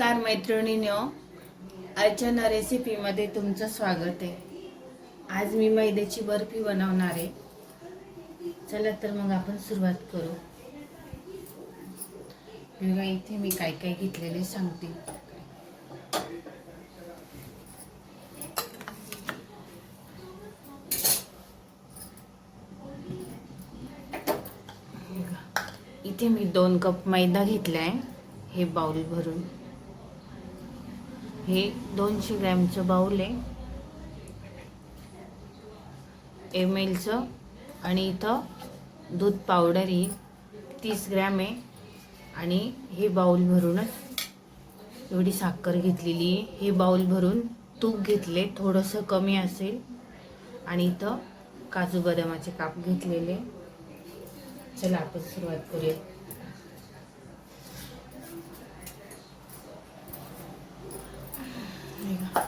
नमस्कार मैत्रिणींनो. अर्चना रेसिपीमध्ये तुमचं स्वागत आहे. आज मी मैद्याची बर्फी बनवणार आहे. चला तर मग आपण सुरुवात करू. बघा इथे मी काय काय घेतलेले सांगते. इथे मी दोन कप मैदा घेतला आहे हे बाउल भरून. हे दोनशे ग्रॅमचं बाउल आहे. एम एलचं आणि इथं दूध पावडर ही तीस ग्रॅम आहे. आणि हे बाउल भरूनच एवढी साखर घेतलेली आहे. हे बाउल भरून तूप घेतले थोडंसं कमी असेल. आणि इथं काजू बदामाचे काप घेतलेले. चला आपण सुरुवात करूया बघा.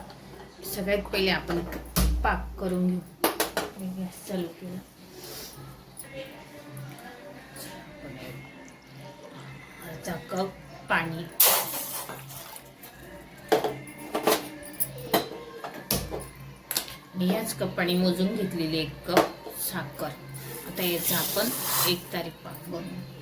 सगळ्यात पहिले आपण पाक करून घेऊ. गॅस चालू केला. अर्धा कप पाणी. मी याच कपाने मोजून घेतलेली एक कप साखर. आता याचा आपण एक तारीख पाक बनवू.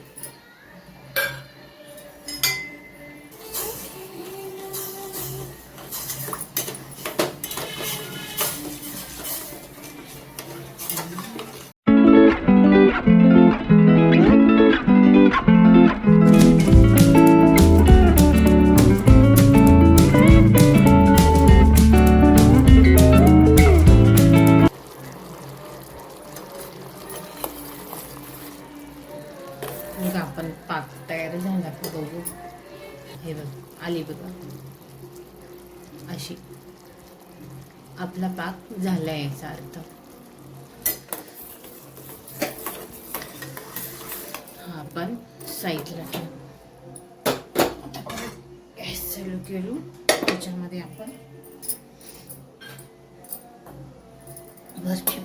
मग आपण पाक तयार झाला का बघू. हे बघ आली बघा. अशी. आपला पाक झाला याचा अर्थ. हा आपण साईडला ठेवू. गॅस चालू केलो. त्याच्यामध्ये आपण बर्फी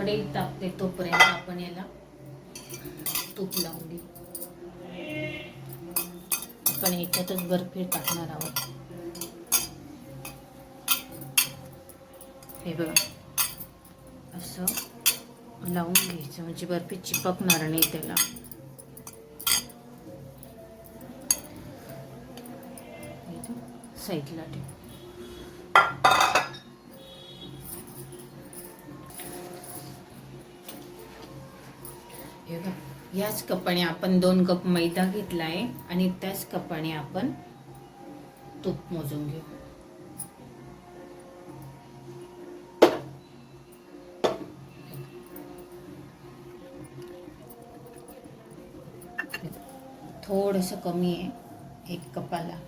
कडे टाकते तोपर्यंत आपण याला तूप लावून घेऊ आपण याच्यातच बर्फी टाकणार आहोत. हे बघा. असं लावून घ्यायचं म्हणजे बर्फी चिपकणार नाही त्याला. साईडला ठेव. ह्याच याच कपाने आपण दोन कप मैदा घेतला आहे आणि त्याच कपाने आपण तूप मोजून घेऊ. थोडस कमी आहे एक कपाला.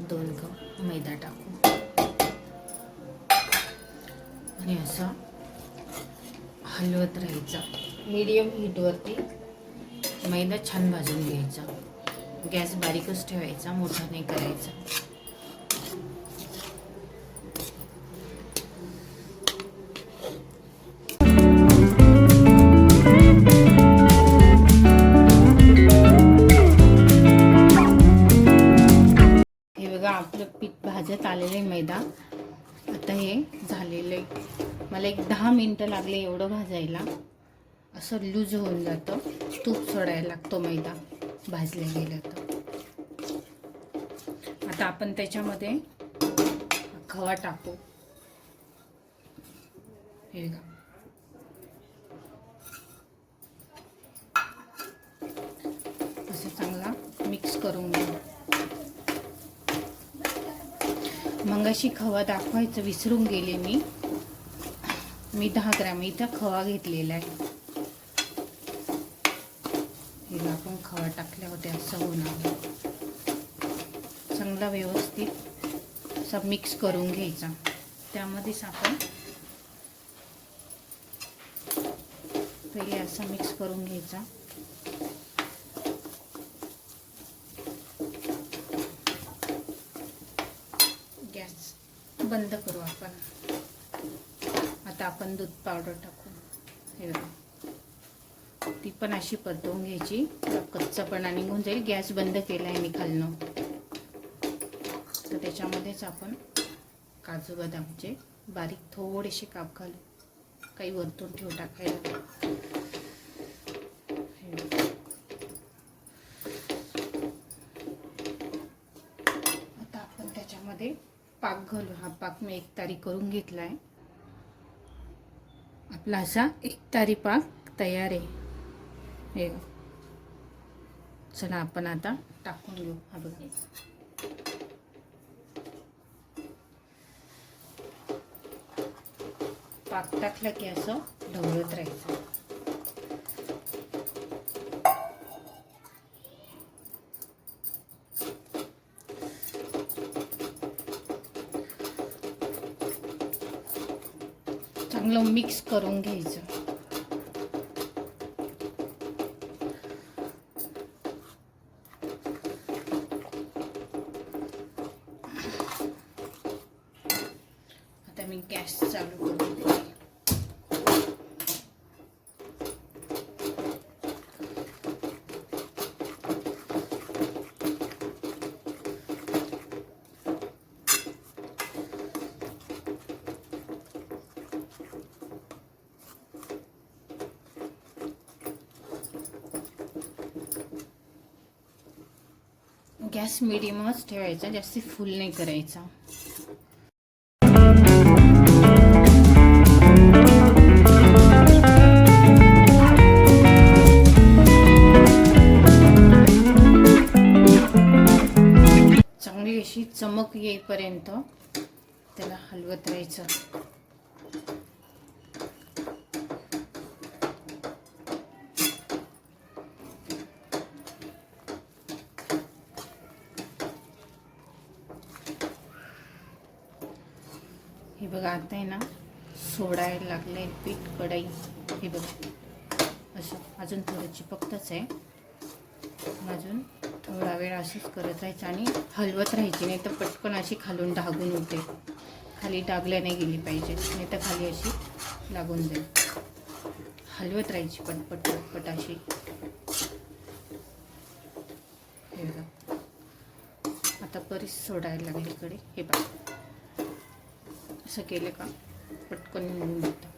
दोन कप मैदा टाकू. आणि असं हलवत राहायचा. मीडियम हीटवरती मैदा छान भाजून घ्यायचा. गॅस बारीकच ठेवायचा मोठा नाही करायचा. पीठ भाजत आलेलं आहे मैदा. आता हे झालेलं आहे. मला एक दहा मिनटं लागले एवढं भाजायला. असं लूज होऊन जातं. तूप सोडायला लागतो मैदा भाजले गेलं तर. आता आपण त्याच्यामध्ये खवा टाकू. हे बघा. असं चांगला मिक्स करून घेऊ. अंगाशी खवा दाखवायचं विसरून गेले मी. मी दहा ग्राम इथं खवा घेतलेला आहे. हिला आपण खवा टाकल्या होत्या असं होणार चांगला व्यवस्थित सब मिक्स करून घ्यायचा. त्यामध्येच आपण पहिले असा मिक्स करून घ्यायचा. बंद करू आपण. आता आपण दूध पावडर टाकू. हे बघा. ती पण अशी परतवून घ्यायची. कच्चापणा निघून जाईल. गॅस बंद केला आहे मी खालनं. तर त्याच्यामध्येच आपण काजू बदामचे बारीक थोडेसे काप घालू. काही वरतून ठेव टाकायला हे बघा. आता आपण त्याच्यामध्ये पाक घालू हा पाक मी एक तारी करून घेतला आहे आपला असा एक तारी पाक तयार आहे. हे चला आपण आता टाकून घेऊ. हा बघा. पाक टाकला की असं ढवळत राहायचं. मिक्स करून घ्यायचं. गॅस मिडियमच ठेवायचा जास्ती फुल नाही करायचा. चांगली अशी चमक येईपर्यंत त्याला हलवत राहायचं. बघा आता आहे ना सोडायला लागले पीठ कढई. हे बघा. असं अजून थोडं चिपकतच आहे. अजून थोडा वेळ असंच करत राहायचं आणि हलवत राहायची नाही तर पटकन अशी खालून डागून होते खाली डागल्या नाही गेली पाहिजे नाही तर खाली अशी लागून जाईल. हलवत राहायची पटपट पटपट अशी. हे बघा. आता बरीच सोडायला लागली इकडे हे बघा असं केलं का? पटकन निघून जातं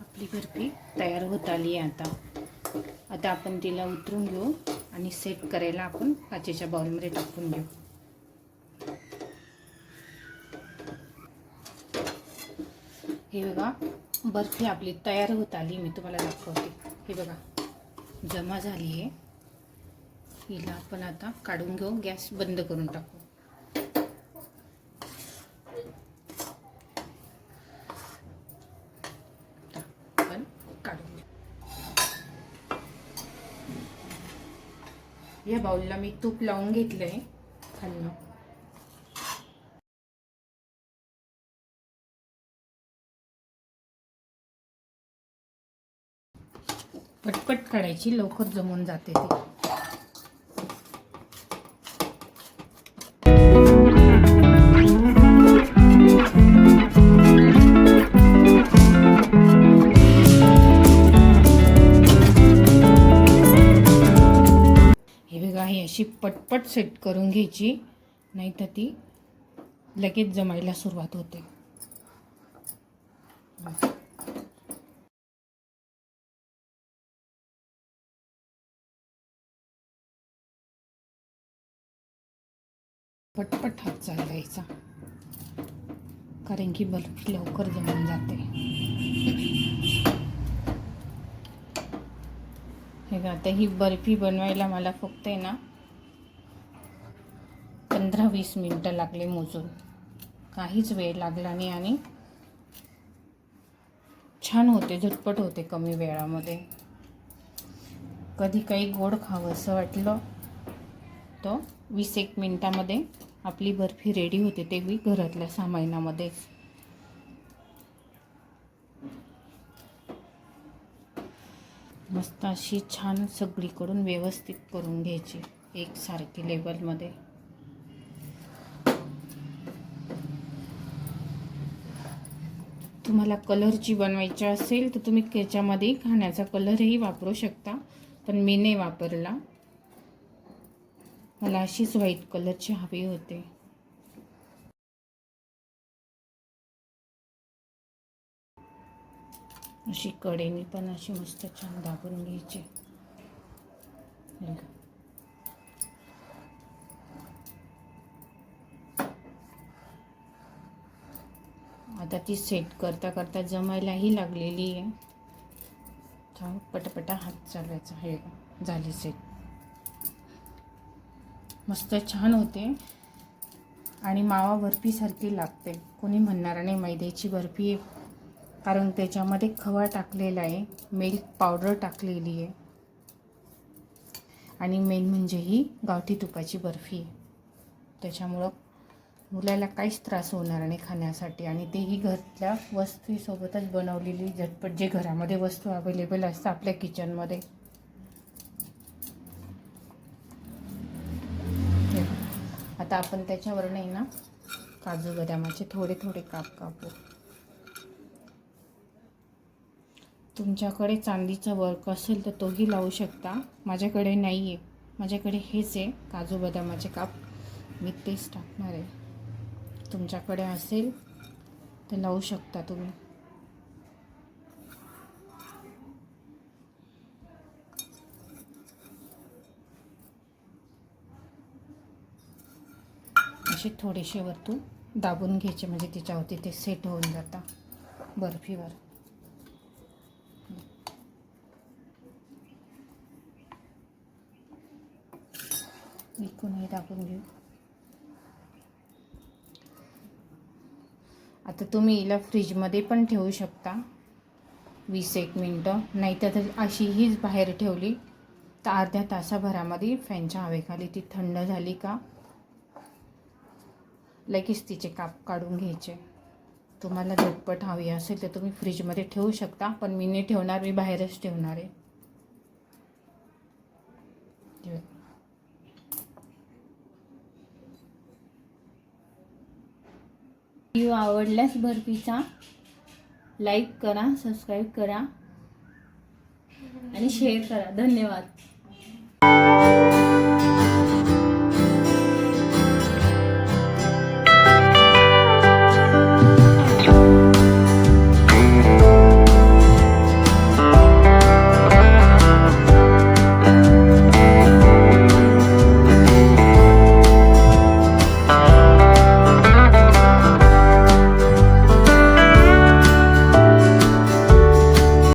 आपली बर्फी तयार होत आली आहे आता. आता आपण तिला उतरून घेऊ आणि सेट करायला आपण काचेच्या बाउलमध्ये टाकून घेऊ. हे बघा बर्फी आपली तयार होत आली मी तुम्हाला दाखवते. हे बघा जमा झाली आहे. हिला आपण आता काढून घेऊ गॅस बंद करून टाकू. आपण काढून घेऊ या बाउलला मी तूप लावून घेतलंय. खाल्लं पटपट काढायची लवकर जमून जाते ती. पटपट सेट करून घ्यायची नाही तर ती लगेच जमायला सुरुवात होते. पटपट हात चालवायचा. कारण की बर्फी लवकर जमून जाते. हे आता ही बर्फी बनवायला मला फक्त आहे ना पंधरा वीस मिनटं लागले मोजून. काहीच वेळ लागला नाही आणि छान होते झटपट होते कमी वेळामध्ये. कधी काही गोड खावं असं वाटलं तर वीस एक मिनटामध्ये आपली बर्फी रेडी होते ते बी घरातल्या सामानामध्येच मस्त अशी छान सगळीकडून व्यवस्थित करून घ्यायची एकसारखी लेवलमध्ये तुम्हाला कलरची बनवायची असेल तर तुम्ही त्याच्यामध्ये खाण्याचा कलरही वापरू शकता. पण मी नाही वापरला. मला अशीच व्हाईट कलरची हवी होते. अशी कडेने पण अशी मस्त छान दाबून घ्यायची. आता ती सेट करता करता जमायलाही लागलेली आहे. पटापटा हात चालवायचा हे झाली सेट मस्त छान होते. आणि मावा बर्फीसारखी लागते. कोणी म्हणणार नाही मैद्याची बर्फी आहे. कारण त्याच्यामध्ये खवा टाकलेला आहे. मिल्क पावडर टाकलेली आहे. आणि मेन म्हणजे ही गावठी तुपाची बर्फी आहे. त्याच्यामुळं मुलाला काहीच त्रास होणार नाही खाण्यासाठी आणि तेही घरातल्या वस्तूसोबतच बनवलेली झटपट जे घरामध्ये वस्तू अवेलेबल असतात आपल्या किचनमध्ये आता आपण त्याच्यावर नाही ना काजू बदामाचे थोडे थोडे काप कापू. तुमच्याकडे चांदीचा वर्क असेल तर तोही लावू शकता. माझ्याकडे नाही आहे माझ्याकडे हेच आहे काजू बदामाचे काप. मी तेच टाकणार आहे. तुमच्याकडे असेल तर लावू शकता तुम्ही. असे थोडेसे वरतून दाबून घ्यायचे म्हणजे तिच्यावरती ते सेट होऊन जाता बर्फीवर. इकडूनही दाबून घेऊ. आता तुम्ही हिला फ्रीजमध्ये पण ठेवू शकता. वीस एक मिनटं. नाहीतर तर अशीहीच बाहेर ठेवली तर अर्ध्या तासाभरामध्ये फॅनच्या हवेखाली ती थंड झाली का? लगेच तिचे काप काढून घ्यायचे. तुम्हाला झटपट हवी असेल तर तुम्ही फ्रीजमध्ये ठेवू शकता पण मी नाही ठेवणार मी बाहेरच ठेवणार आहे ठेव. व्हिडिओ आवडल्यास बर्फीचा लाईक करा सबस्क्राईब करा आणि शेअर करा. धन्यवाद.